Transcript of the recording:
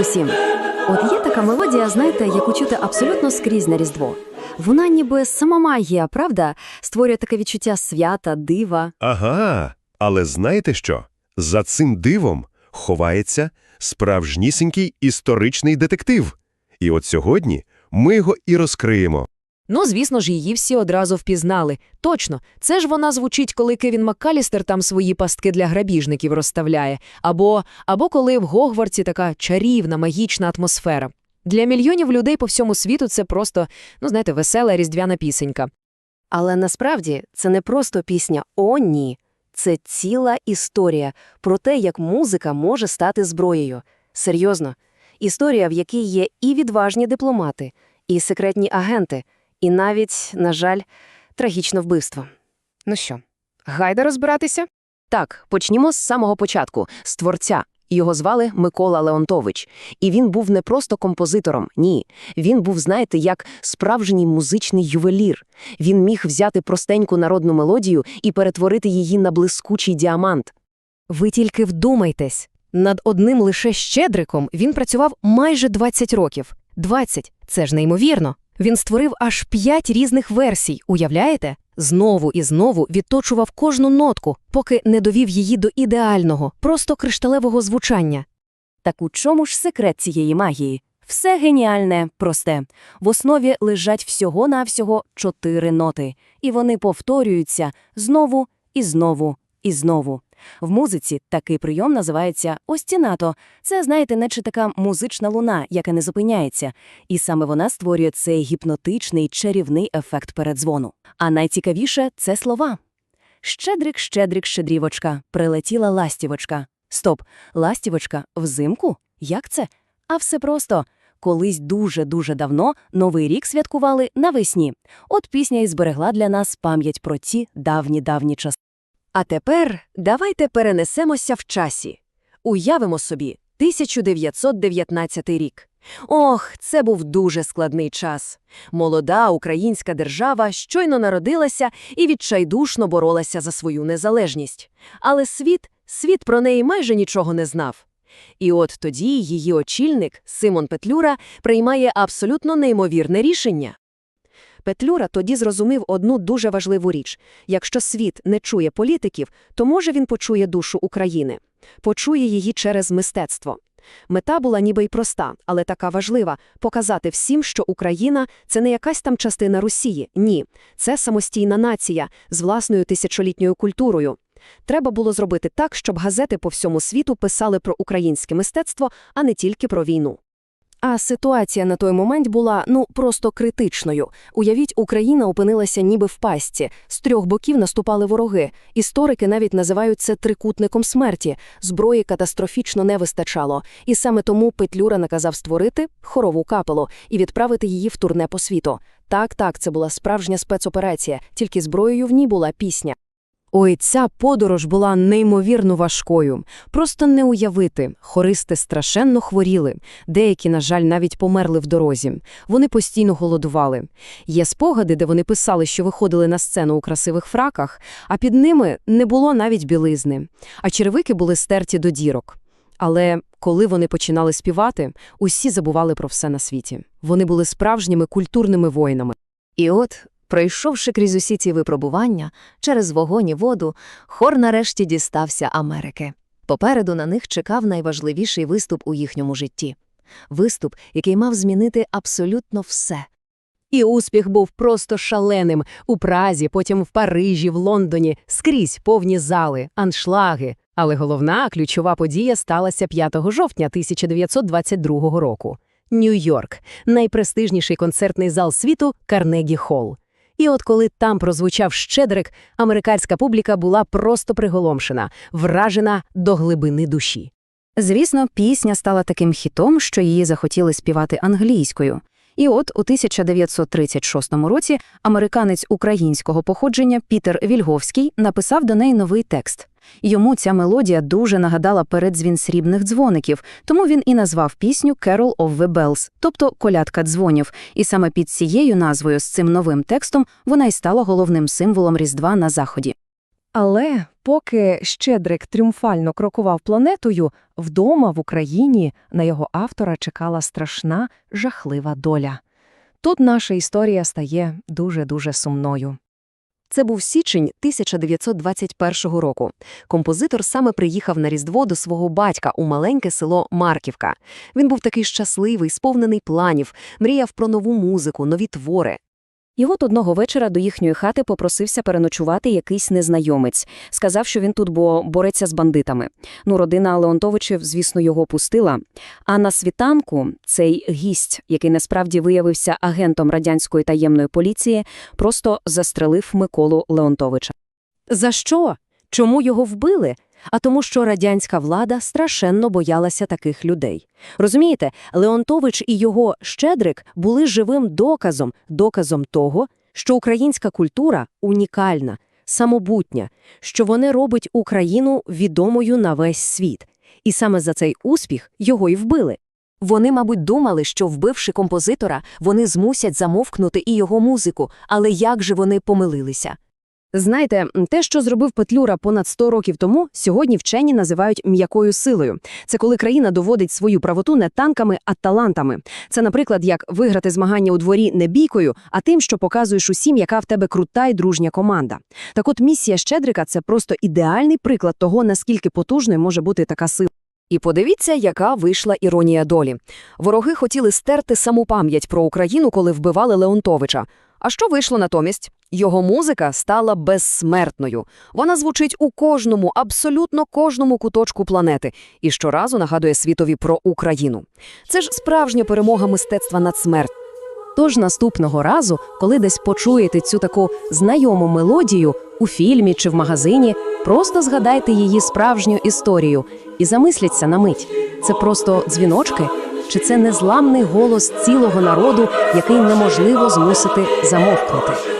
усім! От є така мелодія, знаєте, яку чути абсолютно скрізь на Різдво. Вона ніби сама магія, правда? Створює таке відчуття свята, дива. Ага, але знаєте що? За цим дивом ховається справжнісінький історичний детектив. І от сьогодні ми його і розкриємо. Ну, звісно ж, її всі одразу впізнали. Точно, це ж вона звучить, коли Кевін Маккалістер там свої пастки для грабіжників розставляє, або, або коли в Гогвартсі така чарівна, магічна атмосфера. Для мільйонів людей по всьому світу це просто, ну знаєте, весела різдвяна пісенька. Але насправді це не просто пісня «О, ні». Це ціла історія про те, як музика може стати зброєю. Серйозно. Історія, в якій є і відважні дипломати, і секретні агенти, і навіть, на жаль, трагічне вбивство. Ну що, гайда розбиратися? Так, почнімо з самого початку, з творця. Його звали Микола Леонтович. І він був не просто композитором, ні. Він був, знаєте, як справжній музичний ювелір. Він міг взяти простеньку народну мелодію і перетворити її на блискучий діамант. Ви тільки вдумайтесь. Над одним лише щедриком він працював майже 20 років. 20 – це ж неймовірно. Він створив аж п'ять різних версій, уявляєте? Знову і знову відточував кожну нотку, поки не довів її до ідеального, просто кришталевого звучання. Так у чому ж секрет цієї магії? Все геніальне, просте. В основі лежать всього-навсього чотири ноти, і вони повторюються знову і знову і знову. В музиці такий прийом називається остінато. Це, знаєте, наче така музична луна, яка не зупиняється. І саме вона створює цей гіпнотичний чарівний ефект передзвону. А найцікавіше це слова. Щедрик, щедрик, щедрівочка, прилетіла ластівочка. Стоп, ластівочка взимку? Як це? А все просто. Колись дуже-дуже давно Новий рік святкували навесні. От пісня і зберегла для нас пам'ять про ті давні-давні часи. А тепер давайте перенесемося в часі. Уявимо собі 1919 рік. Ох, це був дуже складний час. Молода українська держава щойно народилася і відчайдушно боролася за свою незалежність. Але світ, світ про неї майже нічого не знав. І от тоді її очільник, Симон Петлюра, приймає абсолютно неймовірне рішення. Петлюра тоді зрозумів одну дуже важливу річ. Якщо світ не чує політиків, то може він почує душу України. Почує її через мистецтво. Мета була ніби й проста, але така важлива – показати всім, що Україна – це не якась там частина Росії. Ні, це самостійна нація з власною тисячолітньою культурою. Треба було зробити так, щоб газети по всьому світу писали про українське мистецтво, а не тільки про війну. А ситуація на той момент була, ну, просто критичною. Уявіть, Україна опинилася ніби в пастці, з трьох боків наступали вороги. Історики навіть називають це трикутником смерті. Зброї катастрофічно не вистачало. І саме тому Петлюра наказав створити хорову капелу і відправити її в турне по світу. Так, так, це була справжня спецоперація, тільки зброєю в ній була пісня. Ой, ця подорож була неймовірно важкою. Просто не уявити. Хористи страшенно хворіли. Деякі, на жаль, навіть померли в дорозі. Вони постійно голодували. Є спогади, де вони писали, що виходили на сцену у красивих фраках, а під ними не було навіть білизни. А черевики були стерті до дірок. Але коли вони починали співати, усі забували про все на світі. Вони були справжніми культурними воїнами. І от Пройшовши крізь усі ці випробування, через вогонь і воду, хор нарешті дістався Америки. Попереду на них чекав найважливіший виступ у їхньому житті. Виступ, який мав змінити абсолютно все. І успіх був просто шаленим. У Празі, потім в Парижі, в Лондоні, скрізь повні зали, аншлаги. Але головна ключова подія сталася 5 жовтня 1922 року. Нью-Йорк – найпрестижніший концертний зал світу Карнегі Холл. І от коли там прозвучав щедрик, американська публіка була просто приголомшена, вражена до глибини душі. Звісно, пісня стала таким хітом, що її захотіли співати англійською. І от у 1936 році американець українського походження Пітер Вільговський написав до неї новий текст. Йому ця мелодія дуже нагадала передзвін срібних дзвоників, тому він і назвав пісню «Carol of the Bells», тобто «Колядка дзвонів». І саме під цією назвою з цим новим текстом вона й стала головним символом Різдва на Заході. Але поки Щедрик тріумфально крокував планетою, вдома в Україні на його автора чекала страшна, жахлива доля. Тут наша історія стає дуже-дуже сумною. Це був січень 1921 року. Композитор саме приїхав на Різдво до свого батька у маленьке село Марківка. Він був такий щасливий, сповнений планів, мріяв про нову музику, нові твори. І от одного вечора до їхньої хати попросився переночувати якийсь незнайомець. Сказав, що він тут, бо бореться з бандитами. Ну, родина Леонтовичів, звісно, його пустила. А на світанку цей гість, який насправді виявився агентом радянської таємної поліції, просто застрелив Миколу Леонтовича. За що? Чому його вбили? А тому, що радянська влада страшенно боялася таких людей. Розумієте, Леонтович і його Щедрик були живим доказом, доказом того, що українська культура унікальна, самобутня, що вони робить Україну відомою на весь світ. І саме за цей успіх його й вбили. Вони, мабуть, думали, що, вбивши композитора, вони змусять замовкнути і його музику, але як же вони помилилися? Знаєте, те, що зробив Петлюра понад 100 років тому, сьогодні вчені називають м'якою силою. Це коли країна доводить свою правоту не танками, а талантами. Це, наприклад, як виграти змагання у дворі не бійкою, а тим, що показуєш усім, яка в тебе крута й дружня команда. Так от місія Щедрика – це просто ідеальний приклад того, наскільки потужною може бути така сила. І подивіться, яка вийшла іронія долі. Вороги хотіли стерти саму пам'ять про Україну, коли вбивали Леонтовича. А що вийшло натомість? Його музика стала безсмертною. Вона звучить у кожному, абсолютно кожному куточку планети і щоразу нагадує світові про Україну. Це ж справжня перемога мистецтва над смертю. Тож наступного разу, коли десь почуєте цю таку знайому мелодію у фільмі чи в магазині, просто згадайте її справжню історію і замисляться на мить. Це просто дзвіночки, чи це незламний голос цілого народу, який неможливо змусити замовкнути.